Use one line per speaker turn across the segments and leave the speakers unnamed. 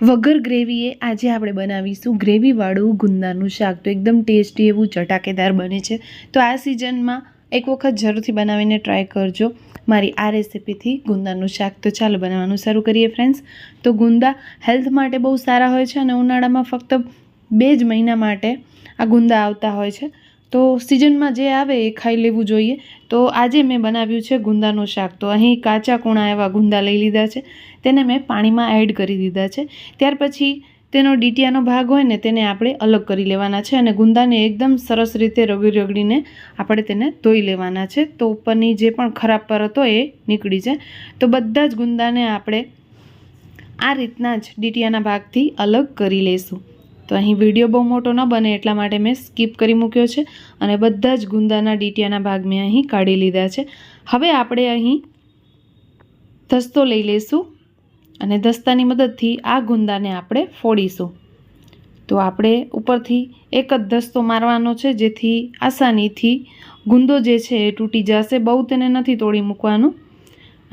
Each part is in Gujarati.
વગર ગ્રેવીએ આજે આપણે બનાવીશું ગ્રેવીવાળું ગુંદાનું શાક. તો એકદમ ટેસ્ટી એવું ચટાકેદાર બને છે. તો આ સિઝનમાં એક વખત જરૂરથી બનાવીને ટ્રાય કરજો. મારી આ રેસિપીથી ગુંદાનું શાક તો ચાલો બનાવવાનું શરૂ કરીએ ફ્રેન્ડ્સ તો ગુંદા હેલ્થ માટે બહુ સારા હોય છે અને ઉનાળામાં ફક્ત બે જ મહિના માટે આ ગુંદા આવતા હોય છે. તો સિઝનમાં જે આવે એ ખાઈ લેવું જોઈએ. તો આજે મેં બનાવ્યું છે ગુંદાનું શાક. તો અહીં કાચા કૂણા એવા ગુંદા લઈ લીધા છે. તેને મેં પાણીમાં એડ કરી દીધા છે. ત્યાર પછી તેનો ડીટીયાનો ભાગ હોય ને તેને આપણે અલગ કરી લેવાના છે અને ગુંદાને એકદમ સરસ રીતે રગડી રગડીને આપણે તેને ધોઈ લેવાના છે. તો ઉપરની જે પણ ખરાબ પરત હોય એ નીકળી જાય. તો બધા જ ગુંદાને આપણે આ રીતના જ ડીટીયાના ભાગથી અલગ કરી લઈશું. તો અહીં વીડિયો બહુ મોટો ન બને એટલા માટે મેં સ્કીપ કરી મૂક્યો છે અને બધા જ ગુંદાના ડીટીયાના ભાગ મેં અહીં કાઢી લીધા છે. હવે આપણે અહીં દસ્તો લઈ લઈશું અને દસ્તાની મદદથી આ ગુંદાને આપણે ફોડીશું. તો આપણે ઉપરથી એક જ દસ્તો મારવાનો છે જેથી આસાનીથી ગુંદો જે છે એ તૂટી જશે. બહુ તેને નથી તોડી મૂકવાનું.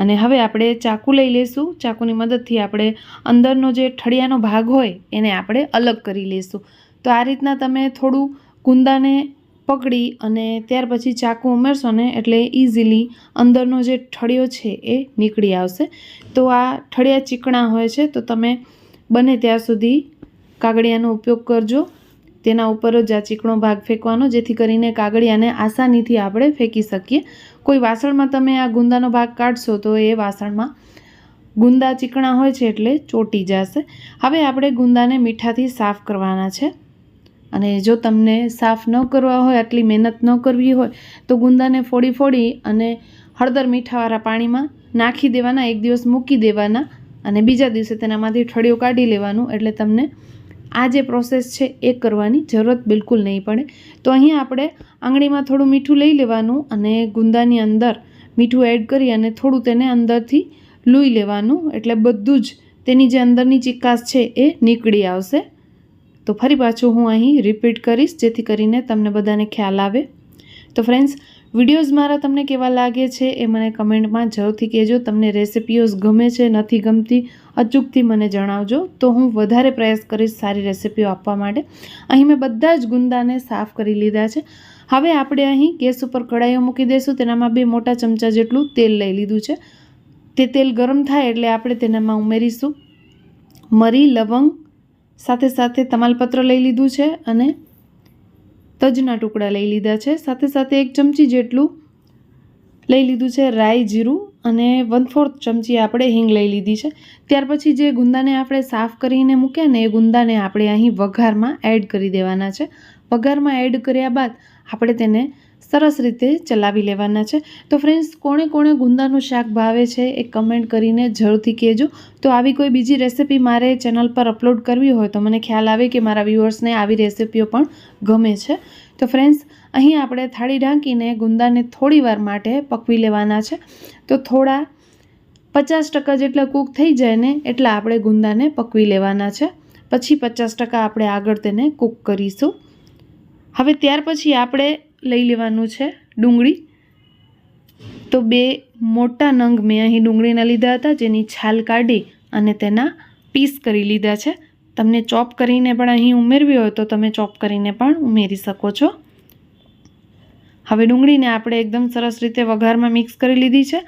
અને હવે આપણે ચાકુ લઈ લઈશું ચાકુની મદદથી આપણે અંદરનો જે ઠળિયાનો ભાગ હોય એને આપણે અલગ કરી લઈશું તો આ રીતના તમે થોડું કુંદાને પકડી અને ત્યાર પછી ચાકુ ઉમેરશો ને એટલે ઇઝીલી અંદરનો જે ઠળિયો છે એ નીકળી આવશે. તો આ ઠળિયા ચીકણા હોય છે તો તમે બને ત્યાં સુધી કાગળિયાનો ઉપયોગ કરજો. તેના ઉપર જ આ ચીકણો ભાગ ફેંકવાનો, જેથી કરીને કાગળિયાને આસાનીથી આપણે ફેંકી શકીએ. કોઈ વાસણમાં તમે આ ગુંદાનો ભાગ કાઢશો, તો એ વાસણમાં ગુંદા ચીકણા હોય છે એટલે ચોટી જશે. હવે આપણે ગુંદાને મીઠાથી સાફ કરવાના છે. અને જો તમને સાફ ન કરવા હોય, આટલી મહેનત ન કરવી હોય, તો ગુંદાને ફોડી ફોડી અને હળદર મીઠાવાળા પાણીમાં નાખી દેવાના, એક દિવસ મૂકી દેવાના અને બીજા દિવસે તેનામાંથી ઠળિયો કાઢી લેવાનું, એટલે તમને આ જે પ્રોસેસ છે, એ કરવાની જરૂરત બિલકુલ નહીં પડે. તો અહીં આપણે આંગળીમાં થોડું મીઠું લઈ લેવાનું અને ગુંદાની અંદર મીઠું એડ કરી અને થોડું તેને અંદરથી લૂઈ લેવાનું. એટલે બધું જ તેની જે અંદરની ચિકાસ છે, એ નીકળી આવશે. તો ફરી પાછું હું અહીં રિપીટ કરીશ, જેથી કરીને તમને બધાને ખ્યાલ આવે. તો ફ્રેન્ડ્સ વિડીયોઝ મારા તમને કેવા લાગે છે એ મને કમેન્ટમાં જરૂરથી કહેજો. તમને રેસિપીઓઝ ગમે છે, નથી ગમતી, અચૂકથી મને જણાવજો. તો હું વધારે પ્રયાસ કરીશ સારી રેસિપીઓ આપવા માટે. અહીં મેં બધા જ ગુંદાને સાફ કરી લીધા છે. હવે આપણે અહીં ગેસ ઉપર કડાઈઓ મૂકી દઈશું તેનામાં બે મોટા ચમચા જેટલું તેલ લઈ લીધું છે. તે તેલ ગરમ થાય એટલે આપણે તેનામાં ઉમેરીશું. મરી, લવંગ સાથે સાથે તમાલપત્ર લઈ લીધું છે અને તજના ટુકડા લઈ લીધા છે. સાથે સાથે એક ચમચી જેટલું લઈ લીધું છે રાઈ જીરું અને વન ફોર્થ ચમચી આપણે હિંગ લઈ લીધી છે. ત્યાર પછી જે ગુંદાને આપણે સાફ કરીને મૂક્યા ને એ ગુંદાને આપણે અહીં વઘારમાં એડ કરી દેવાના છે. વઘારમાં એડ કર્યા બાદ આપણે તેને સરસ રીતે ચલાવી લેવાના છે. તો ફ્રેન્ડ્સ કોણે કોણે ગુંદાનું શાક ભાવે છે એ કમેન્ટ કરીને જરૂરથી કહેજો. તો આવી કોઈ બીજી રેસિપી મારે ચેનલ પર અપલોડ કરવી હોય તો મને ખ્યાલ આવે કે મારા વ્યૂઅર્સને આવી રેસિપીઓ પણ ગમે છે. તો ફ્રેન્ડ્સ અહીં આપણે થાળી ઢાંકીને ગુંદાને થોડી વાર માટે પકવી લેવાના છે. તો થોડા પચાસ ટકા જેટલા કૂક થઈ જાય ને એટલા આપણે ગુંદાને પકવી લેવાના છે. પછી પચાસ ટકા આપણે આગળ તેને કૂક કરીશું. હવે ત્યાર પછી આપણે લઈ લેવાનું છે ડુંગળી. તો બે મોટા નંગ મેં અહીં ડુંગળીના લીધા હતા, જેની છાલ કાઢી અને તેના પીસ કરી લીધા છે. તમને ચોપ કરીને પણ અહીં ઉમેરવી હોય તો તમે ચોપ કરીને પણ ઉમેરી શકો છો. હવે ડુંગળીને આપણે એકદમ સરસ રીતે વઘારમાં મિક્સ કરી લીધી છે.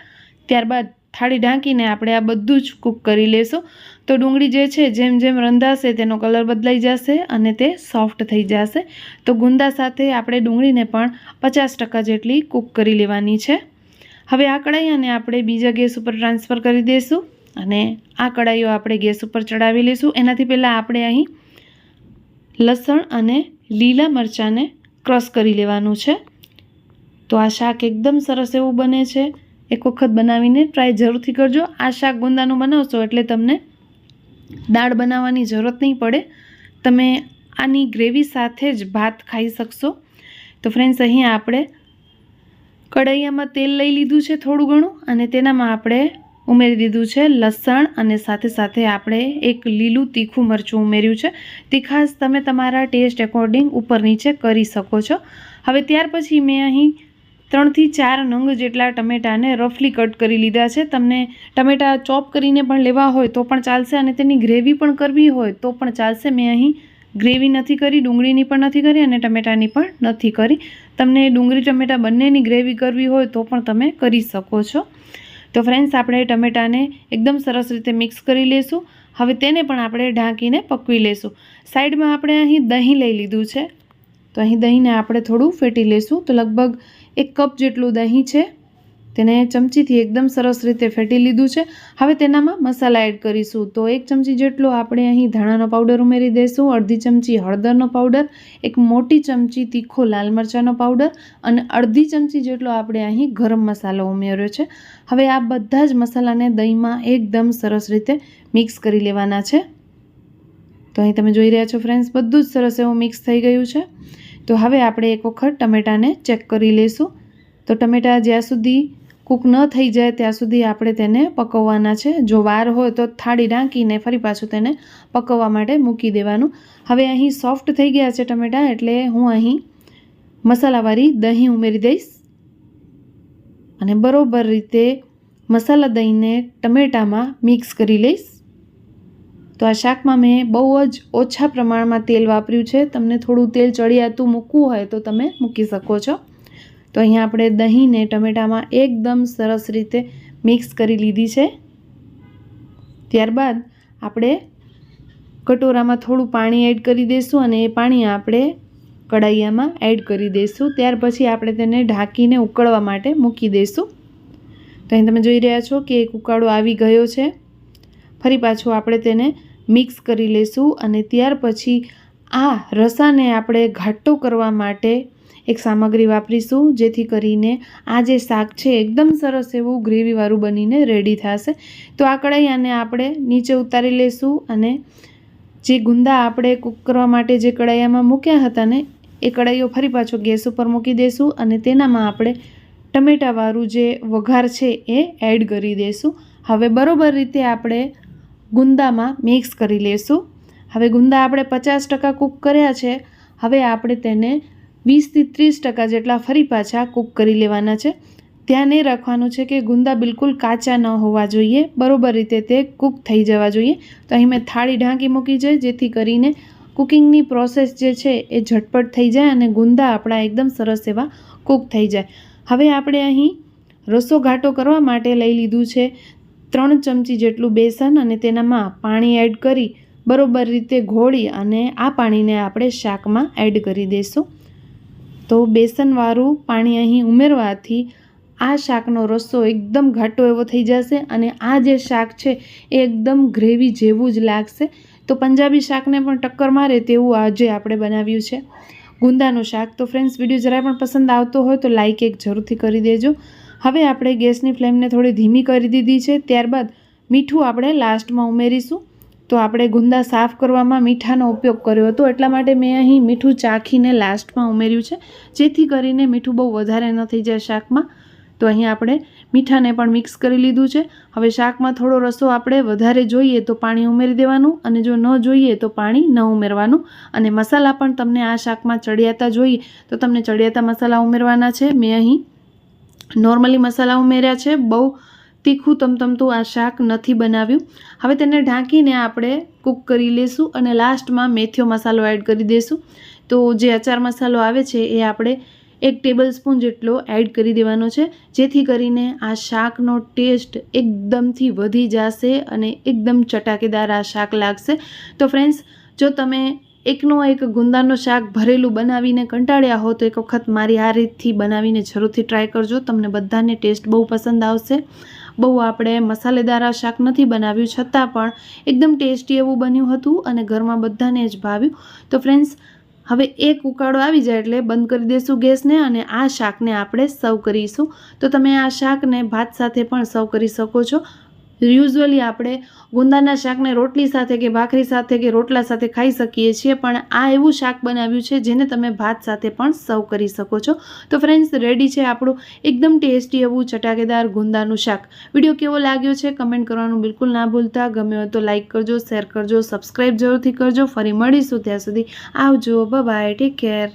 ત્યારબાદ થાળી ઢાંકીને આપણે આ બધું જ કૂક કરી લેશું. તો ડુંગળી જે છે, જેમ જેમ રંધાશે તેનો કલર બદલાઈ જશે અને તે સોફ્ટ થઈ જશે. તો ગુંદા સાથે આપણે ડુંગળીને પણ પચાસ ટકા જેટલી કૂક કરી લેવાની છે. હવે આ કઢાઈને આપણે બીજા ગેસ ઉપર ટ્રાન્સફર કરી દઈશું અને આ કડાઈઓ આપણે ગેસ ઉપર ચડાવી લઈશું એનાથી પહેલાં આપણે અહીં લસણ અને લીલા મરચાંને ક્રશ કરી લેવાનું છે. તો આ શાક એકદમ સરસ એવું બને છે. એક વખત બનાવીને ટ્રાય જરૂરથી કરજો. આ શાક ગુંદાનું બનાવશો એટલે તમને દાળ બનાવવાની જરૂરત નહીં પડે. તમે આની ગ્રેવી સાથે જ ભાત ખાઈ શકશો. તો ફ્રેન્ડ્સ અહીં આપણે કઢાઈયામાં તેલ લઈ લીધું છે થોડું ઘણું અને તેનામાં આપણે ઉમેરી દીધું છે લસણ અને સાથે સાથે આપણે એક લીલું તીખું મરચું ઉમેર્યું છે. તીખાશ તમે તમારા ટેસ્ટ એકોર્ડિંગ ઉપર નીચે કરી શકો છો. હવે ત્યાર પછી મેં અહીં ત્રણથી ચાર નંગ જેટલા ટમેટાને રફલી કટ કરી લીધા છે. તમને ટમેટા ચોપ કરીને પણ લેવા હોય તો પણ ચાલશે અને તેની ગ્રેવી પણ કરવી હોય તો પણ ચાલશે. મેં અહીં ગ્રેવી નથી કરી, ડુંગળીની પણ નથી કરી અને ટમેટાની પણ નથી કરી. તમને ડુંગળી, ટમેટા બંનેની ગ્રેવી કરવી હોય તો પણ તમે કરી શકો છો. તો ફ્રેન્ડ્સ આપણે ટમેટાને એકદમ સરસ રીતે મિક્સ કરી લઈશું હવે તેને પણ આપણે ઢાંકીને પકવી લઈશું સાઈડમાં આપણે અહીં દહીં લઈ લીધું છે. તો અહીં દહીંને આપણે થોડું ફેટી લઈશું તો લગભગ એક કપ જેટલું દહીં છે. તેને ચમચીથી એકદમ સરસ રીતે ફેટી લીધું છે. હવે તેનામાં મસાલા એડ કરીશું. તો એક ચમચી જેટલો આપણે અહીં ધાણાનો પાવડર ઉમેરી દઈશું અડધી ચમચી હળદરનો પાવડર, એક મોટી ચમચી તીખો લાલ મરચાંનો પાવડર અને અડધી ચમચી જેટલો આપણે અહીં ગરમ મસાલો ઉમેર્યો છે. હવે આ બધા જ મસાલાને દહીંમાં એકદમ સરસ રીતે મિક્સ કરી લેવાના છે. તો અહીં તમે જોઈ રહ્યા છો ફ્રેન્ડ્સ, બધું જ સરસ એવું મિક્સ થઈ ગયું છે. તો હવે આપણે એક વખત ટમેટાને ચેક કરી લઈશું. તો ટમેટા જ્યાં સુધી કૂક ન થઈ જાય ત્યાં સુધી આપણે તેને પકવવાના છે. જો વાર હોય તો થાળી ઢાંકીને ફરી પાછું તેને પકવવા માટે મૂકી દેવાનું. હવે અહીં સોફ્ટ થઈ ગયા છે ટમેટા એટલે હું અહીં મસાલાવાળી દહીં ઉમેરી દઈશ. અને બરોબર રીતે મસાલા દહીંને ટમેટામાં મિક્સ કરી લઈશ. તો આ શાકમાં મેં બહુ જ ઓછા પ્રમાણમાં તેલ વાપર્યું છે. તમને થોડું તેલ ચડિયાતું મૂકવું હોય તો તમે મૂકી શકો છો. તો અહીંયા આપણે દહીંને ટમેટામાં એકદમ સરસ રીતે મિક્સ કરી લીધી છે. ત્યારબાદ આપણે કટોરામાં થોડું પાણી એડ કરી દઈશું અને એ પાણી આપણે કડાઈયામાં એડ કરી દઈશું. ત્યાર પછી આપણે તેને ઢાંકીને ઉકળવા માટે મૂકી દઈશું. તો અહીં તમે જોઈ રહ્યા છો કે એક ઉકાળો આવી ગયો છે. ફરી પાછું આપણે તેને મિક્સ કરી લઈશું અને ત્યાર પછી આ રસાને આપણે ઘાટો કરવા માટે એક સામગ્રી વાપરીશું, જેથી કરીને આ જે શાક છે એકદમ સરસ એવું ગ્રેવીવાળું બનીને રેડી થશે. તો આ કડાઈયાને આપણે નીચે ઉતારી લઈશું અને જે ગુંદા આપણે કૂક કરવા માટે જે કઢાઈયામાં મૂક્યા હતા ને, એ કઢાઈઓ ફરી પાછો ગેસ ઉપર મૂકી દઈશું અને તેનામાં આપણે ટમેટાવાળું જે વઘાર છે એ એડ કરી દઈશું હવે બરોબર રીતે આપણે ગુંદામાં મિક્સ કરી લઈશું હવે ગુંદા આપણે પચાસ ટકા કૂક કર્યા છે. હવે આપણે તેને વીસથી ત્રીસ ટકા જેટલા ફરી પાછા કૂક કરી લેવાના છે. ધ્યાન એ રાખવાનું છે કે ગુંદા બિલકુલ કાચા ન હોવા જોઈએ. બરોબર રીતે તે કૂક થઈ જવા જોઈએ. તો અહીં મેં થાળી ઢાંકી મૂકી છે, જેથી કરીને કુકિંગની પ્રોસેસ જે છે એ ઝટપટ થઈ જાય અને ગુંદા આપણા એકદમ સરસ એવા કૂક થઈ જાય. હવે આપણે અહીં રસો ઘાટો કરવા માટે લઈ લીધું છે. ત્રણ ચમચી જેટલું બેસન અને તેનામાં પાણી એડ કરી બરોબર રીતે ઘોળી અને આ પાણીને આપણે શાકમાં એડ કરી દઈશું તો બેસનવાળું પાણી અહીં ઉમેરવાથી આ શાકનો રસ્સો એકદમ ઘાટો એવો થઈ જશે અને આ જે શાક છે એ એકદમ ગ્રેવી જેવું જ લાગશે. તો પંજાબી શાકને પણ ટક્કર મારે તેવું આજે આપણે બનાવ્યું છે. ગુંદાનું શાક. તો ફ્રેન્ડ્સ વીડિયો જરાય પણ પસંદ આવતો હોય તો લાઇક એક જરૂરથી કરી દેજો. હવે આપણે ગેસની ફ્લેમને થોડી ધીમી કરી દીધી છે, ત્યારબાદ મીઠું આપણે લાસ્ટમાં ઉમેરીશું. તો આપણે ગુંદા સાફ કરવામાં મીઠાનો ઉપયોગ કર્યો હતો, એટલા માટે મેં અહીં મીઠું ચાખીને લાસ્ટમાં ઉમેર્યું છે, જેથી કરીને મીઠું બહુ વધારે ન થઈ જાય શાકમાં. તો અહીં આપણે મીઠાને પણ મિક્સ કરી લીધું છે. હવે શાકમાં થોડો રસો આપણે વધારે જોઈએ તો પાણી ઉમેરી દેવાનું અને જો ન જોઈએ તો પાણી ન ઉમેરવાનું. અને મસાલા પણ તમને આ શાકમાં ચડિયાતા જોઈએ તો તમને ચડિયાતા મસાલા ઉમેરવાના છે. મેં અહીં નોર્મલી મસાલા ઉમેર્યા છે, બહુ તીખું તમતમતું આ શાક નથી બનાવ્યું. હવે તેને ઢાંકીને આપણે કૂક કરી લઈશું અને લાસ્ટમાં મેથીઓ મસાલો એડ કરી દઈશું તો જે અચાર મસાલો આવે છે, એ આપણે એક ટેબલ સ્પૂન જેટલો એડ કરી દેવાનો છે, જેથી કરીને આ શાકનો ટેસ્ટ એકદમથી વધી જશે અને એકદમ ચટાકેદાર આ શાક લાગશે. તો ફ્રેન્ડ્સ જો તમે એકનો એક ગુંદાનો શાક ભરેલું બનાવીને કંટાળ્યા હો તો એક વખત મારી આ રીતથી બનાવીને જરૂરથી ટ્રાય કરજો. તમને બધાને ટેસ્ટ બહુ પસંદ આવશે. બહુ આપણે મસાલેદાર આ શાક નથી બનાવ્યું, છતાં પણ એકદમ ટેસ્ટી એવું બન્યું હતું અને ઘરમાં બધાને જ ભાવ્યું. તો ફ્રેન્ડ્સ હવે એક ઉકાળો આવી જાય એટલે બંધ કરી દઈશું ગેસને અને આ શાકને આપણે સર્વ કરીશું. તો તમે આ શાકને ભાત સાથે પણ સર્વ કરી શકો છો. યુઝ્યુઅલી આપણે ગુંદાના શાકને રોટલી સાથે કે ભાખરી સાથે કે રોટલા સાથે ખાઈ શકીએ છીએ, પણ આ એવું શાક બનાવ્યું છે જેને તમે ભાત સાથે પણ સર્વ કરી શકો છો. તો ફ્રેન્ડ્સ રેડી છે આપણું એકદમ ટેસ્ટી એવું ચટાકેદાર ગુંદાનું શાક. વીડિયો કેવો લાગ્યો છે? કમેન્ટ કરવાનું બિલકુલ ના ભૂલતા. ગમે હોય તો લાઇક કરજો શેર કરજો સબસ્ક્રાઈબ જરૂરથી કરજો. ફરી મળીશું ત્યાં સુધી. આવજો. Bye take care